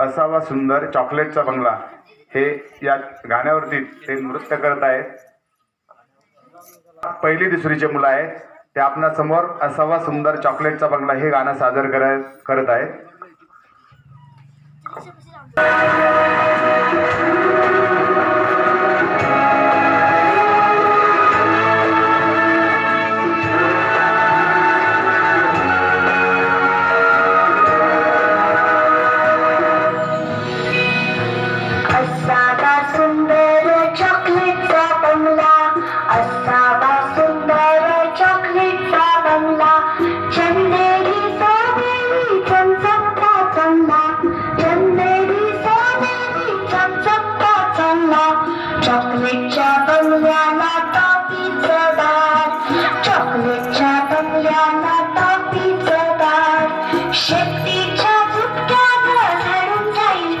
असावा सुंदर चॉकलेटचा बंगला. हे या गाण्यावरती ते नृत्य करत आहेत. पहिली दुसरीचे मुलं आहेत. ते आपणासमोर असावा सुंदर चॉकलेटचा बंगला हे गाणं सादर करत आहेत. चॉकलेटच्या बनल्याला टॉपीचा दार चॉकलेटच्या बनल्याला टॉपीचा दार शेपटीच्या झुटक्या जाईल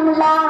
Bismillah.